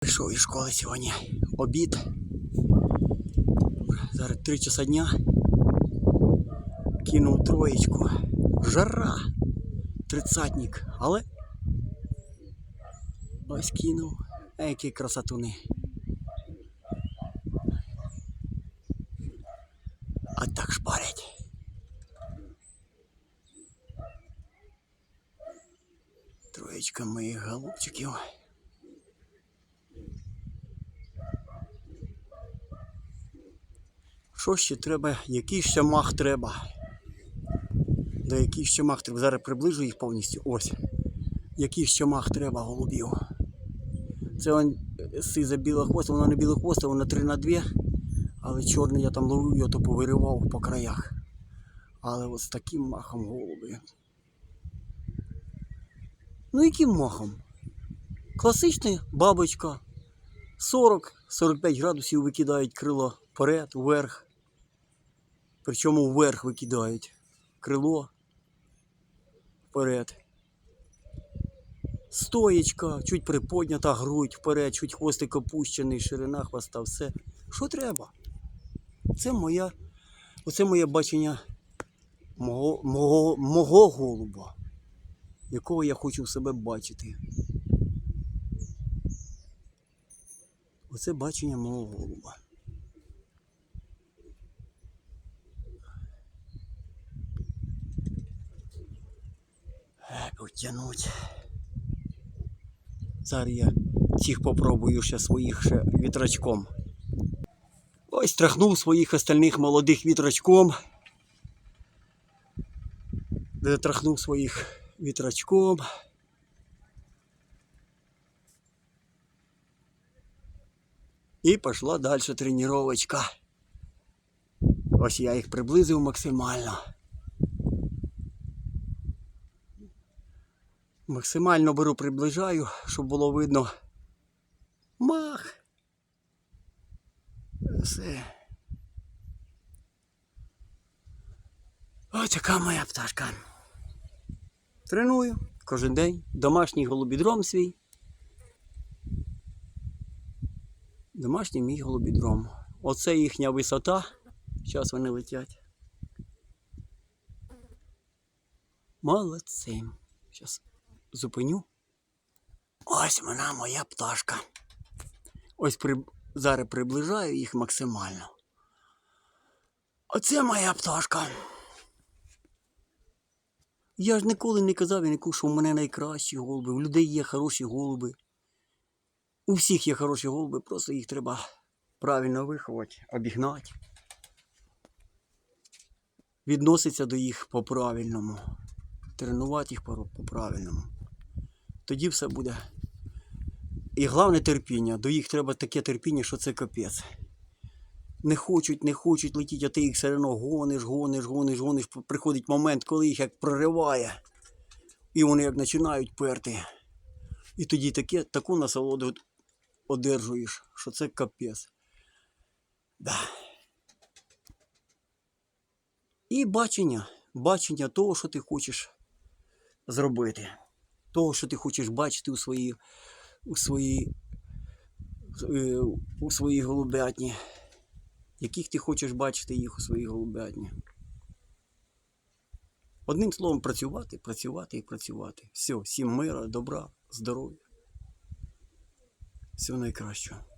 Прийшов із школи сьогодні обід. Зараз 3 часа дня. Кинув троєчку. Жара. Тридцятник. Але ось кинув. А які красотуни. А так шпарять. Троєчка моїх голубчиків. Що ще треба? Який ще мах треба? Да який ще мах треба? Зараз приближу їх повністю. Ось. Який ще мах треба голубів. Це он сиза біла хвоста, вона не біла хвоста, вона 3 на 2. Але чорний я там ловив, його то повиривав по краях. Але от з таким махом голуби. Ну яким махом? Класична бабочка. 40-45 градусів викидають крило вперед, вверх. Причому вверх викидають крило вперед. Стоєчка, чуть приподнята грудь вперед, чуть хвостик опущений, ширина хвоста, все. Що треба? Це моя, оце моє бачення мого, мого, мого голуба, якого я хочу в себе бачити. Оце бачення мого голуба. Потягнуть. Зараз я цих попробую ще своїх ще вітрачком. Ось трахнув своїх остальних молодих вітрачком. Де трахнув своїх вітрачком. І пішла далі тренувачка. Ось я їх приблизив максимально. Максимально беру, приближаю, щоб було видно. Мах. Все. Ось така моя пташка. Треную кожен день. Домашній голубідром свій. Домашній мій голубідром. Оце їхня висота. Зараз вони летять. Молодці. Зараз зупиню. Ось вона моя пташка. Ось при... зараз приближаю їх максимально. Оце моя пташка. Я ж ніколи не казав і не кажу, що у мене найкращі голуби. У людей є хороші голуби. У всіх є хороші голуби, просто їх треба правильно виховати, обігнати. Відноситься до їх по-правильному. Тренувати їх по- по-правильному. Тоді все буде. І головне терпіння. До їх треба таке терпіння, що це капець. Не хочуть, не хочуть летіти, а ти їх все одно гониш, гониш, гониш, гониш. Приходить момент, коли їх як прориває. І вони як починають перти. І тоді таке, таку насолоду одержуєш, що це капець. Да. І бачення, бачення того, що ти хочеш зробити. Того, що ти хочеш бачити у своїй, у своїй, е, у своїй голубятні. Яких ти хочеш бачити їх у своїй голубятні. Одним словом, працювати, працювати і працювати. Все, всім мира, добра, здоров'я. Всього найкращого.